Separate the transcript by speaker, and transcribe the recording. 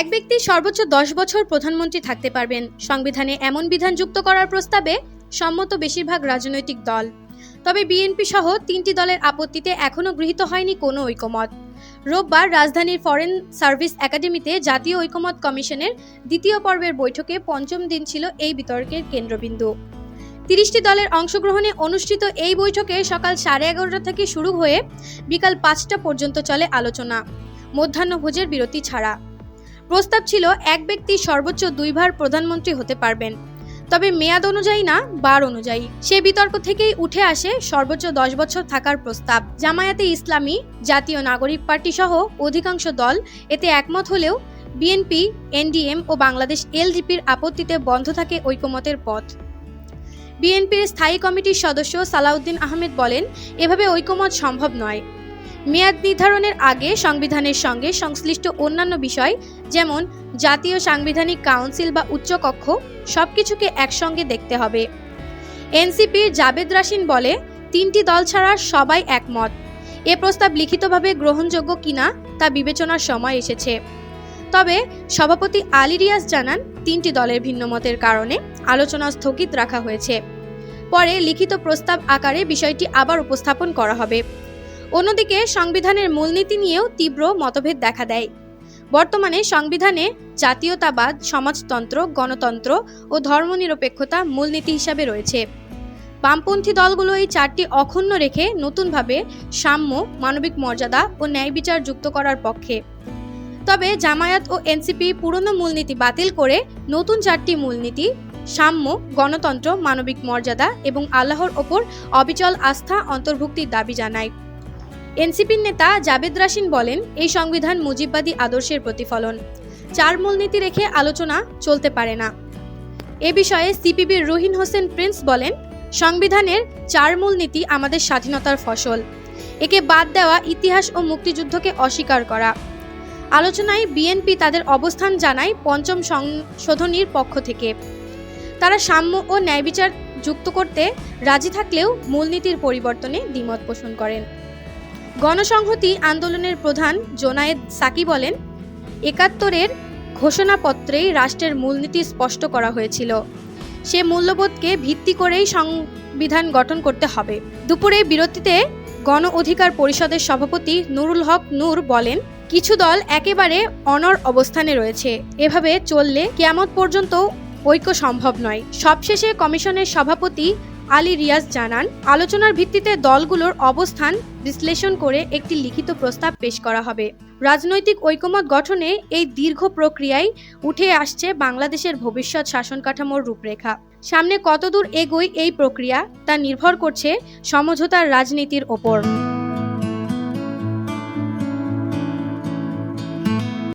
Speaker 1: এক ব্যক্তি সর্বোচ্চ দশ বছর প্রধানমন্ত্রী থাকতে পারবেন। সংবিধানে এমন বিধান যুক্ত করার প্রস্তাবে সম্মত বেশিরভাগ রাজনৈতিক দল। তবে বিএনপি সহ তিনটি দলের আপত্তিতে এখনও গৃহীত হয়নি কোনো ঐকমত। রোববার রাজধানীর ফরেন সার্ভিস একাডেমিতে জাতীয় ঐকমত কমিশনের দ্বিতীয় পর্বের বৈঠকে পঞ্চম দিন ছিল এই বিতর্কের কেন্দ্রবিন্দু। তিরিশটি দলের অংশগ্রহণে অনুষ্ঠিত এই বৈঠকে সকাল সাড়ে এগারোটা থেকে শুরু হয়ে বিকাল পাঁচটা পর্যন্ত চলে আলোচনা। মধ্যাহ্নভোজের বিরতি ছাড়া। প্রস্তাব ছিল এক ব্যক্তি সর্বোচ্চ দুইবার প্রধানমন্ত্রী হতে পারবেন। তবে মেয়াদ অনুযায়ী না, বার অনুযায়ী। সে বিতর্ক থেকেই উঠে আসে সর্বোচ্চ দশ বছর থাকার প্রস্তাব। জামায়াতে ইসলামী, জাতীয় নাগরিক পার্টি সহ অধিকাংশ দল এতে একমত হলেও বিএনপি, এনডিএম ও বাংলাদেশ এলডিপির আপত্তিতে বন্ধ থাকে ঐকমতের পথ। বিএনপির স্থায়ী কমিটির সদস্য সালাউদ্দিন আহমেদ বলেন, এভাবে ঐকমত সম্ভব নয়। মেয়াদ নির্ধারণের আগে সংবিধানের সঙ্গে সংশ্লিষ্ট অন্যান্য বিষয়, যেমন জাতীয় সাংবিধানিক কাউন্সিল বা উচ্চকক্ষ, সবকিছুকে একসঙ্গে দেখতে হবে। এনসিপির জাবেদ রাশিন বলে, তিনটি দল ছাড়া সবাই একমত। এ প্রস্তাব লিখিতভাবে গ্রহণযোগ্য কিনা তা বিবেচনার সময় এসেছে। তবে সভাপতি আলী রিয়াজ জানান, তিনটি দলের ভিন্নমতের কারণে আলোচনা স্থগিত রাখা হয়েছে। পরে লিখিত প্রস্তাব আকারে বিষয়টি আবার উপস্থাপন করা হবে। অন্যদিকে সংবিধানের মূলনীতি নিয়েও তীব্র মতভেদ দেখা দেয়। বর্তমানে সংবিধানে জাতীয়তাবাদ, সমাজতন্ত্র, গণতন্ত্র ও ধর্মনিরপেক্ষতা মূলনীতি হিসাবে রয়েছে। বামপন্থী দলগুলো এই চারটি অক্ষুণ্ণ রেখে নতুনভাবে সাম্য, মানবিক মর্যাদা ও ন্যায় বিচার যুক্ত করার পক্ষে। তবে জামায়াত ও এনসিপি পুরনো মূলনীতি বাতিল করে নতুন চারটি মূলনীতি, সাম্য, গণতন্ত্র, মানবিক মর্যাদা এবং আল্লাহর ওপর অবিচল আস্থা অন্তর্ভুক্তির দাবি জানায়। এনসিপির নেতা জাবেদ রাশিন বলেন, এই সংবিধান মুজিববাদী আদর্শের প্রতিফলন। চার মূলনীতি রেখে আলোচনা চলতে পারে না। এ বিষয়ে সিপিবির রুহিন হোসেন প্রিন্স বলেন, সংবিধানের চার মূলনীতি আমাদের স্বাধীনতার ফসল। একে বাদ দেওয়া ইতিহাস ও মুক্তিযুদ্ধকে অস্বীকার করা। আলোচনায় বিএনপি তাদের অবস্থান জানায় পঞ্চম সংশোধনীর পক্ষ থেকে। তারা সাম্য ও ন্যায় বিচার যুক্ত করতে রাজি থাকলেও মূলনীতির পরিবর্তনে দ্বিমত পোষণ করেন। গণসংহতি আন্দোলনের প্রধান জোনায়েদ সাকি বলেন, একাত্তরের ঘোষণাপত্রেই রাষ্ট্রের মূলনীতি স্পষ্ট করা হয়েছিল। সে মূল্যবোধকে ভিত্তি করেই সংবিধান গঠন করতে হবে। দুপুরে বিরতিতে গণ অধিকার পরিষদের সভাপতি নুরুল হক নূর বলেন, কিছু দল একেবারে অনর অবস্থানে রয়েছে। এভাবে চললে কেয়ামত পর্যন্ত ঐক্য সম্ভব নয়। সবশেষে কমিশনের সভাপতি আলী রিয়াজ জানান, আলোচনার ভিত্তিতে দলগুলোর অবস্থান বিশ্লেষণ করে একটি লিখিত প্রস্তাব পেশ করা হবে। রাজনৈতিক ঐকমত গঠনে এই দীর্ঘ প্রক্রিয়ায় উঠে আসছে বাংলাদেশের ভবিষ্যৎ শাসন কাঠামোর রূপরেখা। সামনে কতদূর এগোয় এই প্রক্রিয়া তা নির্ভর করছে সমঝোতার রাজনীতির ওপর।